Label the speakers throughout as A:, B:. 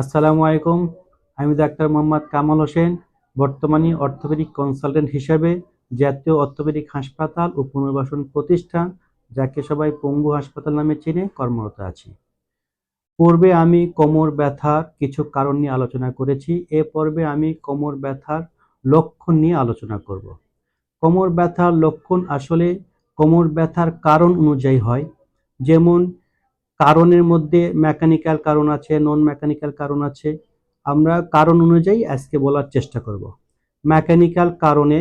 A: আসসালামু আলাইকুম। আমি ডাক্তার মোহাম্মদ কামাল হোসেন, বর্তমানে অর্থোপেডিক কনসালটেন্ট হিসেবে জাতীয় অর্থোপেডিক হাসপাতাল ও পুনর্বাসন প্রতিষ্ঠান, যাকে সবাই পঙ্গু হাসপাতাল নামে চিনে, কর্মরত আছি। পূর্বে আমি কোমর ব্যথার কিছু কারণ নিয়ে আলোচনা করেছি, এ পর্বে আমি কোমর ব্যথার লক্ষণ নিয়ে আলোচনা করব। কোমর ব্যথার লক্ষণ আসলে কোমর ব্যথার কারণ অনুযায়ী হয়, যেমন কারণের মধ্যে মেকানিক্যাল কারণ আছে নন মেকানিক্যাল কারণ আছে। আমরা কারণ অনুযায়ী আজকে বলার চেষ্টা করব। মেকানিক্যাল কারণে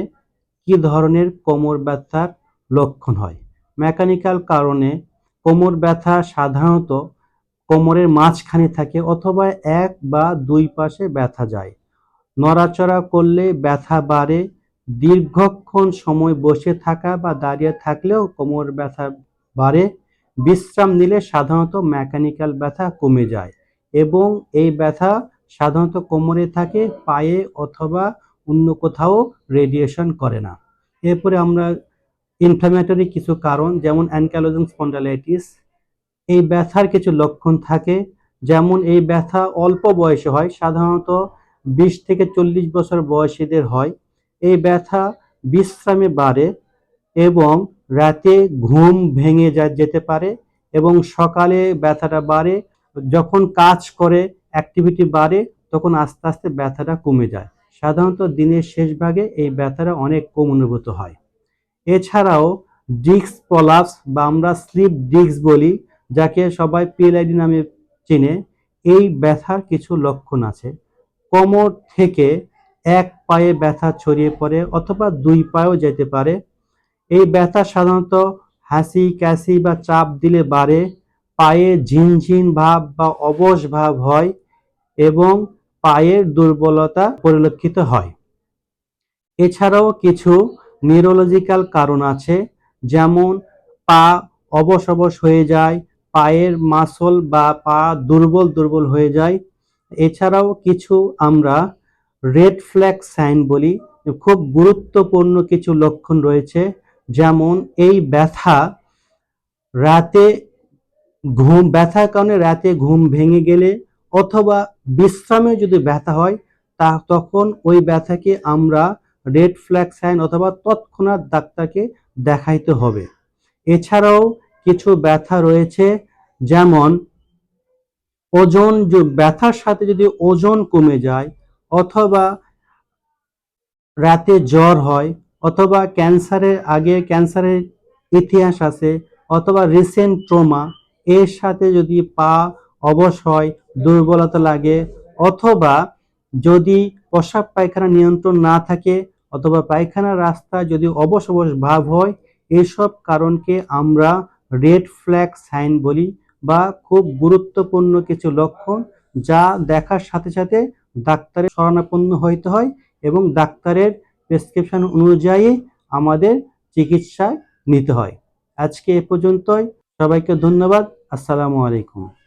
A: কি ধরনের কোমর ব্যথার লক্ষণ হয়? মেকানিক্যাল কারণে কোমর ব্যথা সাধারণত কোমরের মাঝখানে থাকে অথবা এক বা দুই পাশে ব্যথা যায়। নড়াচড়া করলে ব্যথা বাড়ে, দীর্ঘক্ষণ সময় বসে থাকা বা দাঁড়িয়ে থাকলেও কোমর ব্যথা বাড়ে বিশ্রাম নিলে সাধারণত মেকানিক্যাল ব্যথা কমে যায় এবং এই ব্যথা সাধারণত কোমরে থাকে, পায়ে অথবা অন্য কোথাও রেডিয়েশন করে না। এরপরে আমরা ইনফ্ল্যামেটরি কিছু কারণ, যেমন অ্যানক্যালোজিং স্পন্ডালাইটিস এই ব্যথার কিছু লক্ষণ থাকে। যেমন এই ব্যথা অল্প বয়সে হয়, সাধারণত বিশ থেকে চল্লিশ বছর বয়সীদের হয়। এই ব্যথা বিশ্রামে বাড়ে এবং রাতে ঘুম ভেঙে যা, যেতে পারে এবং সকালে ব্যথাটা বাড়ে। যখন কাজ করে অ্যাক্টিভিটি বাড়ে, তখন আস্তে আস্তে ব্যথাটা কমে যায়। সাধারণত দিনের শেষ ভাগে এই ব্যথাটা অনেক কম অনুভূত হয়। এছাড়াও ডিক্স পলাপস বা আমরা স্লিপ ডিক্স বলি, যাকে সবাই পিএলআইডি নামে চিনে, এই ব্যথার কিছু লক্ষণ আছে। কোমর থেকে এক পায়ে ব্যথা ছড়িয়ে পড়ে অথবা দুই পায়েও যেতে পারে। এই ব্যথা সাধারণত হাসি, ক্যাসি বা চাপ দিলে বাড়ে, পায়ে ঝিনঝিন ভাব বা অবশ ভাব হয় এবং পায়ের দুর্বলতা পরিলক্ষিত হয়। এছাড়াও কিছু নিউরোলজিক্যাল কারণ আছে, যেমন পা অবশ অবশ হয়ে যায়, পায়ের মাসল বা পা দুর্বল দুর্বল হয়ে যায়। এছাড়াও কিছু আমরা রেড ফ্ল্যাগ সাইন বলি, খুব গুরুত্বপূর্ণ কিছু লক্ষণ রয়েছে যেমন এই ব্যথা রাতে ঘুম, ব্যথার কারণে রাতে ঘুম ভেঙে গেলে অথবা বিশ্রামে যদি ব্যথা হয়, তা তখন ওই ব্যথাকে আমরা রেড ফ্ল্যাগ সাইন অথবা তৎক্ষণাৎ ডাক্তারকে দেখাইতে হবে। এছাড়াও কিছু ব্যথা রয়েছে, যেমন ওজন ব্যথার সাথে যদি ওজন কমে যায় অথবা রাতে জ্বর হয় অথবা ক্যান্সারের আগে ক্যান্সারের ইতিহাস আছে, অথবা রিসেন্ট ট্রমা এর সাথে যদি পা অবশ হয়, দুর্বলতা লাগে, অথবা যদি প্রসাব পায়খানা নিয়ন্ত্রণ না থাকে, অথবা পায়খানার রাস্তা যদি অবশ ভাব হয়, এসব কারণকে আমরা রেড ফ্ল্যাগ সাইন বলি বা খুব গুরুত্বপূর্ণ কিছু লক্ষণ যা দেখার সাথে সাথে ডাক্তারের শরণাপন্ন হইতে হয় এবং ডাক্তারের প্রেসক্রিপশন অনুযায়ী আমাদের চিকিৎসা নিতে হয়। আজকে এ পর্যন্তই। সবাইকে ধন্যবাদ। আসসালামু আলাইকুম।